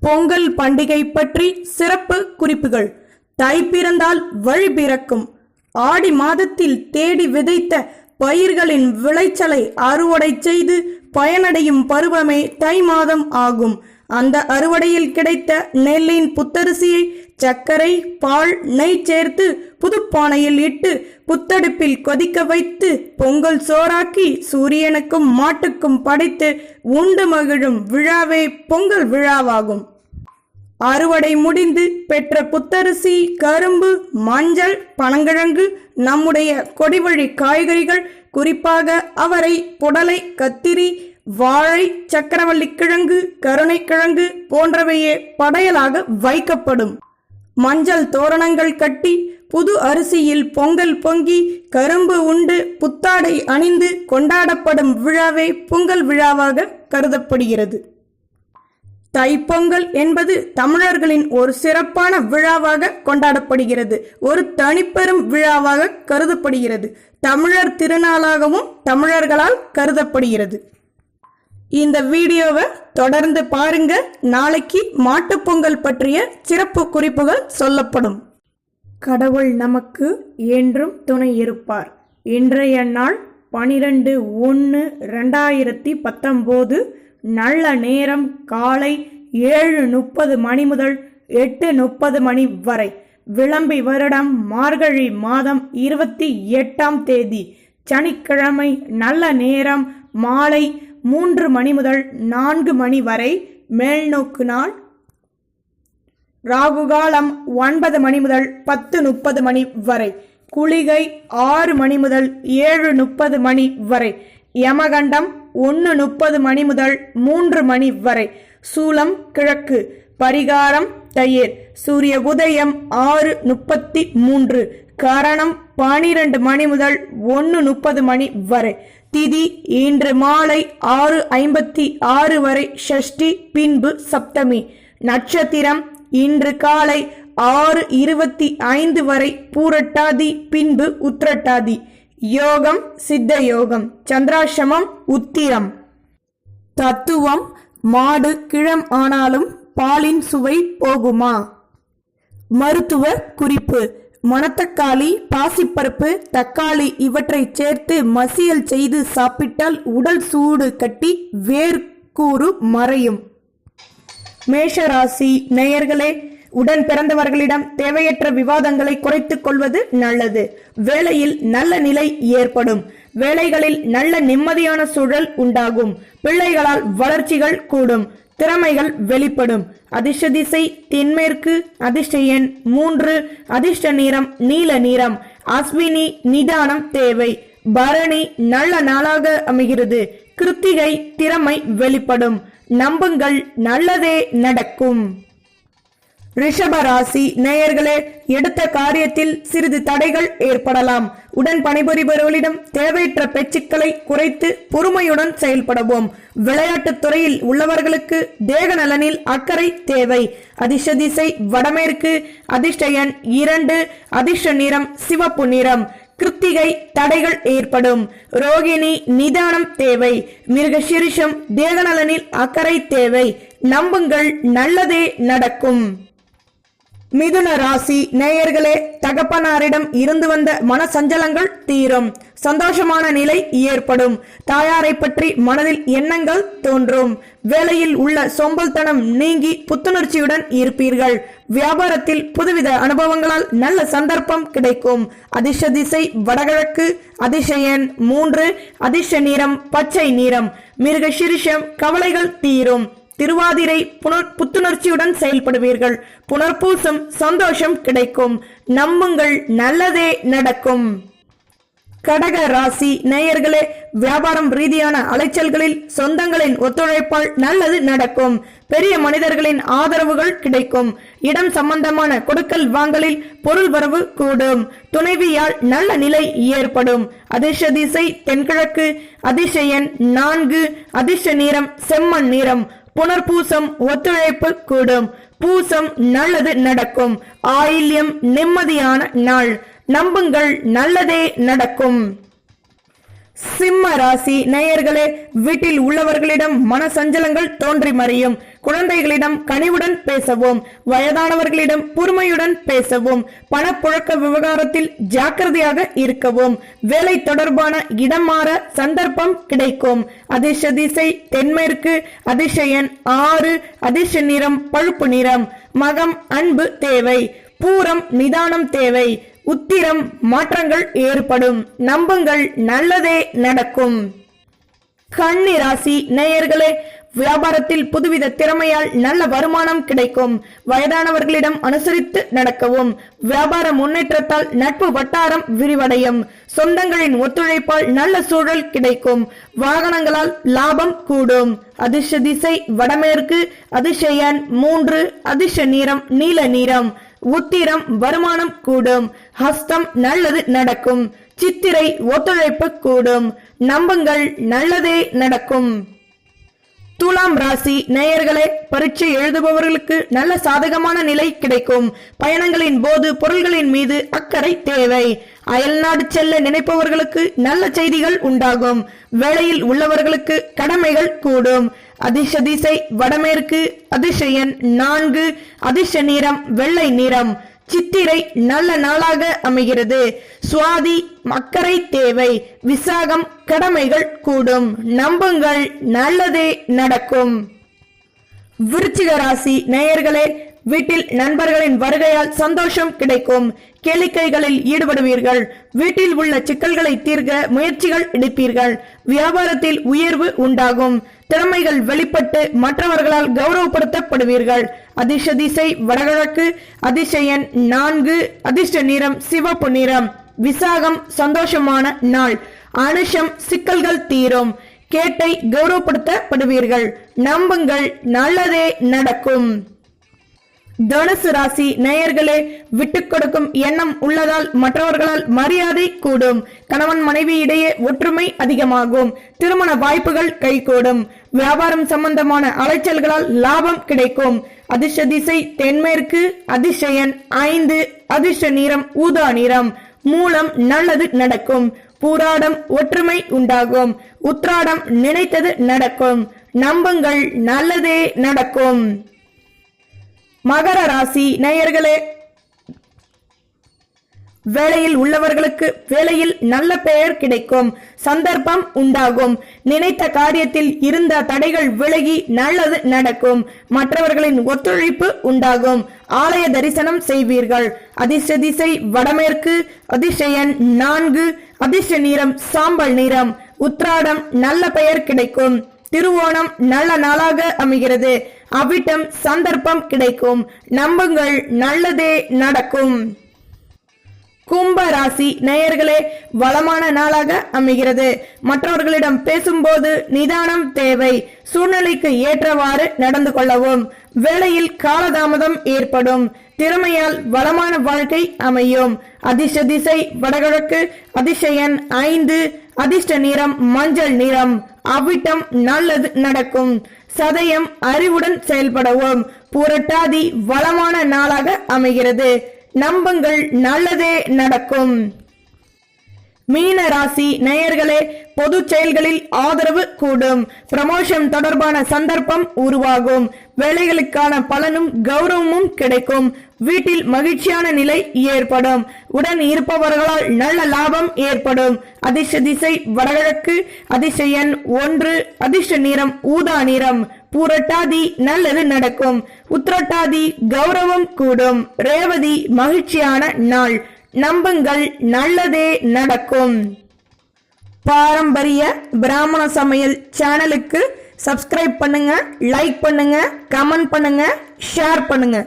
பொங்கல் பண்டிகை பற்றி சிறப்பு குறிப்புகள். தை பிறந்தால் வழி பிறக்கும். ஆடி மாதத்தில் தேடி விதைத்த பயிர்களின் விளைச்சலை அறுவடை செய்து பயனடையும் பருவமே தை மாதம் ஆகும். அந்த அறுவடையில் கிடைத்த நெல்லின் புத்தரிசியை சர்க்கரை பால் நெய் சேர்த்து புதுப்பானையில் இட்டு புத்தடுப்பில் கொதிக்க வைத்து பொங்கல் சோறாக்கி சூரியனுக்கும் மாட்டுக்கும் படைத்து உண்டு மகிழும் விழாவே பொங்கல் விழாவாகும். அறுவடை முடிந்து பெற்ற புத்தரிசி கரும்பு மஞ்சள் பனங்கிழங்கு நம்முடைய கொடிவழி காய்கறிகள் குறிப்பாக அவரை புடலை கத்திரி வாழை சக்கரவள்ளி கிழங்கு கருணைக்கிழங்கு போன்றவையே படையலாக வைக்கப்படும். மஞ்சள் தோரணங்கள் கட்டி புது அரிசியில் பொங்கல் பொங்கி கரும்பு உண்டு புத்தாடை அணிந்து கொண்டாடப்படும் விழாவே பொங்கல் விழாவாக கருதப்படுகிறது. தைப்பொங்கல் என்பது தமிழர்களின் ஒரு சிறப்பான விழாவாக கொண்டாடப்படுகிறது. ஒரு தனிப்பெரும் விழாவாக கருதப்படுகிறது. தமிழர் திருநாளாகவும் தமிழர்களால் கருதப்படுகிறது. இந்த வீடியோவை தொடர்ந்து பாருங்க. நாளைக்கு மாட்டுப்பொங்கல் பற்றிய சிறப்பு குறிப்புகள் சொல்லப்படும். கடவுள் நமக்கு என்றும் துணை இருப்பார். இன்றைய நாள் பனிரெண்டு ஒன்று ரெண்டாயிரத்தி பத்தொம்போது நல்ல நேரம் காலை ஏழு முப்பது மணி முதல் எட்டு முப்பது மணி வரை. விளம்பி வருடம் மார்கழி மாதம் இருபத்தி எட்டாம் தேதி. சனிக்கிழமை நல்ல நேரம் மாலை மூன்று மணி முதல் நான்கு மணி வரை. மேல்நோக்கு நாள். ராகுகாலம் ஒன்பது மணி முதல் பத்து முப்பது மணி வரை. குளிகை ஆறு மணி முதல் ஏழு முப்பது மணி வரை. யமகண்டம் ஒன்று முப்பது மணி முதல் மூன்று மணி வரை. சூலம் கிழக்கு. பரிகாரம் தயிர். சூரிய உதயம் ஆறு முப்பத்தி மூன்று. கரணம் பனிரெண்டு மணி முதல் ஒன்று முப்பது மணி வரை. திதி இன்று மாலை ஆறு ஐம்பத்தி ஆறு வரை. ஷஷ்டி பின்பு சப்தமி. நட்சத்திரம் இன்று காலை ஆறு இருபத்தி ஐந்து வரை. பூரட்டாதி பின்பு உத்திரட்டாதி. யோகம் சித்த யோகம் சந்திராசிரமம் உத்திரம். தத்துவம் மாடு கிழம் ஆனாலும் பாலின் சுவை போகுமா? மருத்துவ குறிப்பு மணத்தக்காளி பாசிப்பருப்பு தக்காளி இவற்றை சேர்த்து மசியல் செய்து சாப்பிட்டால் உடல் சூடு கட்டி வேர்க்கூறு மறையும். மேஷராசி நேயர்களே உடன் பிறந்தவர்களிடம் தேவையற்ற விவாதங்களை குறைத்துக் கொள்வது நல்லது. வேலையில் நல்ல நிலை ஏற்படும். வேலைகளில் நல்ல நிம்மதியான சூழல் உண்டாகும். பிள்ளைகளால் வளர்ச்சிகள் கூடும். திறமைகள் வெளிப்படும். அதிர்ஷ்ட திசை தென்மேற்கு அதிர்ஷ்ட எண் மூன்று அதிர்ஷ்ட நிறம் நீல நிறம். அஸ்வினி நிதானம் தேவை. பரணி நல்ல நாளாக அமைகிறது. கிருத்திகை திறமை வெளிப்படும். நம்புங்கள் நல்லதே நடக்கும். ரிஷபராசி நேயர்களே எடுத்த காரியத்தில் சிறிது தடைகள் ஏற்படலாம். உடன் பணிபுரிபவர்களிடம் தேவையற்ற பேச்சுக்களை குறைத்து பொறுமையுடன் செயல்படவும். விளையாட்டுத் துறையில் உள்ளவர்களுக்கு தேக நலனில் அக்கறை தேவை. அதிர்ஷ்ட திசை வடமேற்கு அதிர்ஷ்ட எண் இரண்டு அதிர்ஷ்ட நிறம் சிவப்பு நிறம். கிருத்திகை தடைகள் ஏற்படும். ரோகிணி நிதானம் தேவை. மிருகசிரிஷம் தேகநலனில் அக்கறை தேவை. நம்புங்கள் நல்லதே நடக்கும். மிதுன ராசி நேயர்களே தகப்பனாரிடம் இருந்து வந்த மன சஞ்சலங்கள் தீரும். சந்தோஷமான நிலை ஏற்படும். தாயாரை பற்றி மனதில் எண்ணங்கள் தோன்றும். வேலையில் உள்ள சோம்பல்தனம் நீங்கி புத்துணர்ச்சியுடன் இருப்பீர்கள். வியாபாரத்தில் புதுவித அனுபவங்களால் நல்ல சந்தர்ப்பம் கிடைக்கும். அதிர்ஷ திசை வடகிழக்கு அதிர்ஷயன் மூன்று அதிர்ஷ நிறம் பச்சை நிறம். மிருக சிரிஷம் கவலைகள் தீரும். திருவாதிரை புனர் புத்துணர்ச்சியுடன் செயல்படுவீர்கள். புனர்பூசம் சந்தோஷம் கிடைக்கும். நம்புங்கள் நல்லதே நடக்கும். கடக ராசி நேயர்களே வியாபாரம் ரீதியான அலைச்சல்களில் சொந்தங்களின் ஒத்துழைப்பால் நல்லது நடக்கும். பெரிய மனிதர்களின் ஆதரவுகள் கிடைக்கும். இடம் சம்பந்தமான கொடுக்கல் வாங்கலில் பொருள் வரவு கூடும். துணைவியால் நல்ல நிலை ஏற்படும். அதிர்ஷ திசை தென்கிழக்கு அதிசயன் நான்கு அதிர்ஷ நீரம் செம்மண் நீரம் புனர்பூசம் ஒத்துழைப்பு கூடும். பூசம் நல்லது நடக்கும். ஆயில்யம் நிம்மதியான நாள். நம்புங்கள் நல்லதே நடக்கும். சிம்ம ராசி நேயர்களே வீட்டில் உள்ளவர்களிடம் மன சஞ்சலங்கள் தோன்றி மறையும். குழந்தைகளிடம் கனிவுடன் பேசவும் வயதானவர்களிடம் பொறுமையுடன் பேசவும் பணப்புழக்க விவகாரத்தில் ஜாக்கிரதையாக இருக்கவும் வேலை தொடர்பான இடம் மாற சந்தர்ப்பம் கிடைக்கும். அதிர்ஷ திசை தென்மேற்கு அதிர்ஷயன் ஆறு அதிர்ஷ நிறம் பழுப்பு நிறம் மகம் அன்பு தேவை பூரம் நிதானம் தேவை உத்திரம் மாற்றங்கள் ஏற்படும் நம்புங்கள் நல்லதே நடக்கும். கன்னி ராசி நேயர்களே வியாபாரத்தில் புதுவித திறமையால் நல்ல வருமானம் கிடைக்கும். வயதானவர்களிடம் அனுசரித்து நடக்கவும். வியாபார முன்னேற்றத்தால் நட்பு வட்டாரம் விரிவடையும். சொந்தங்களின் ஒத்துழைப்பால் நல்ல சூழல் கிடைக்கும். வாகனங்களால் லாபம் கூடும். அதிர்ஷ திசை வடமேற்கு அதிர்ஷயன் மூன்று அதிர்ஷ நீரம் நீல நீரம் உத்திரம் வருமானம் கூடும். ஹஸ்தம் நல்லது நடக்கும். சித்திரை ஒத்துழைப்பு கூடும். நம்புங்கள் நல்லதே நடக்கும். துலாம் ராசி நேயர்களே பரீட்சை எழுதுபவர்களுக்கு நல்ல சாதகமான நிலை கிடைக்கும். பயணங்களின் போது பொருள்களின் மீது அக்கறை தேவை. அயல்நாடு செல்ல நினைப்பவர்களுக்கு நல்ல செய்திகள் உண்டாகும். வேலையில் உள்ளவர்களுக்கு கடமைகள் கூடும். அதிசதிசை திசை வடமேற்கு அதிசயன் நான்கு அதிச நிறம் வெள்ளை நிறம். சித்திரை நல்ல நாளாக அமைகிறது. சுவாதி மக்கரை தேவை விசாகம் கடமைகள் கூடும். நம்புங்கள் நல்லதே நடக்கும். விருச்சிக ராசி நேயர்களே வீட்டில் நண்பர்களின் வருகையால் சந்தோஷம் கிடைக்கும். கேளிக்கைகளில் ஈடுபடுவீர்கள். வீட்டில் உள்ள சிக்கல்களை தீர்க்க முயற்சிகள் எடுப்பீர்கள். வியாபாரத்தில் உயர்வு உண்டாகும். திறமைகள் வெளிப்பட்டு மற்றவர்களால் கௌரவப்படுத்தப்படுவீர்கள். அதிர்ஷ்ட திசை வடகிழக்கு அதிர்ஷ்ட நான்கு அதிர்ஷ்ட நிறம் சிவப்பு நிறம். விசாகம் சந்தோஷமான நாள். அனுஷம் சிக்கல்கள் தீரும். கேட்டை கௌரவப்படுத்தப்படுவீர்கள். நம்புங்கள் நல்லதே நடக்கும். தனுசு ராசி நேயர்களே விட்டுக் கொடுக்கும் எண்ணம் உள்ளதால் மற்றவர்களால் மரியாதை கூடும். கணவன் மனைவி இடையே ஒற்றுமை அதிகமாகும். திருமண வாய்ப்புகள் கைகூடும். வியாபாரம் சம்பந்தமான அலைச்சல்களால் லாபம் கிடைக்கும். அதிர்ஷ்ட திசை தென்மேற்கு அதிர்ஷயன் ஐந்து அதிர்ஷ்ட நிறம் ஊதா நிறம். மூலம் நல்லது நடக்கும். பூராடம் ஒற்றுமை உண்டாகும். உத்ராடம் நினைத்தது நடக்கும். நம்புங்கள் நல்லதே நடக்கும். மகர ராசி நேயர்களே வேலையில் உள்ளவர்களுக்கு வேலையில் நல்ல பெயர் கிடைக்கும் சந்தர்ப்பம் உண்டாகும். நினைத்த காரியத்தில் இருந்த தடைகள் விலகி நல்லது நடக்கும். மற்றவர்களின் ஒத்துழைப்பு உண்டாகும். ஆலய தரிசனம் செய்வீர்கள். அதிர்ஷ்ட திசை வடமேற்கு அதிர்ஷயன் நான்கு அதிர்ஷ்ட நிறம் சாம்பல் நிறம். உத்ராடம் நல்ல பெயர் கிடைக்கும். திருவோணம் நல்ல நாளாக அமைகிறது. அவ்விட்டம் சந்தர்ப்பம் கிடைக்கும். நம்புங்கள் நல்லதே நடக்கும். கும்ப ராசி நேயர்களே வளமான நாளாக அமைகிறது. மற்றவர்களிடம் பேசும்போது நிதானம் தேவை. சூழ்நிலைக்கு ஏற்றவாறு நடந்து கொள்ளவும். வேலையில் காலதாமதம் ஏற்படும். திறமையால் வளமான வாழ்க்கை அமையும். அதிர்ஷ்ட திசை வடகிழக்கு அதிசயன் ஐந்து அதிர்ஷ்ட நிறம் மஞ்சள் நிறம். அவ்விட்டம் நல்லது நடக்கும். சதயம் அறிவுடன் செயல்படவும். புரட்டாதி வளமான நாளாக அமைகிறது. நம்புங்கள் நல்லதே நடக்கும். மீன ராசி நேயர்களே பொது செயல்களில் ஆதரவு கூடும். ப்ரமோஷன் தொடர்பான சந்தர்ப்பம் உருவாகும். வேலைகளுக்கான பலனும் கௌரவமும் கிடைக்கும். வீட்டில் மகிழ்ச்சியான நிலை ஏற்படும். உடன் இருப்பவர்களால் நல்ல லாபம் ஏற்படும். அதிர்ஷ்ட திசை வடகிழக்கு அதிர்ஷ்ட எண் ஒன்று அதிர்ஷ்ட நிறம் ஊதா நிறம். பூரட்டாதி நல்லது நடக்கும். உத்திரட்டாதி கௌரவம் கூடும். ரேவதி மகிழ்ச்சியான நாள். நம்புங்கள் நல்லதே நடக்கும். பாரம்பரிய பிராமண சமையல் சேனலுக்கு சப்ஸ்கிரைப் பண்ணுங்க லைக் பண்ணுங்க கமெண்ட் பண்ணுங்க ஷேர் பண்ணுங்க.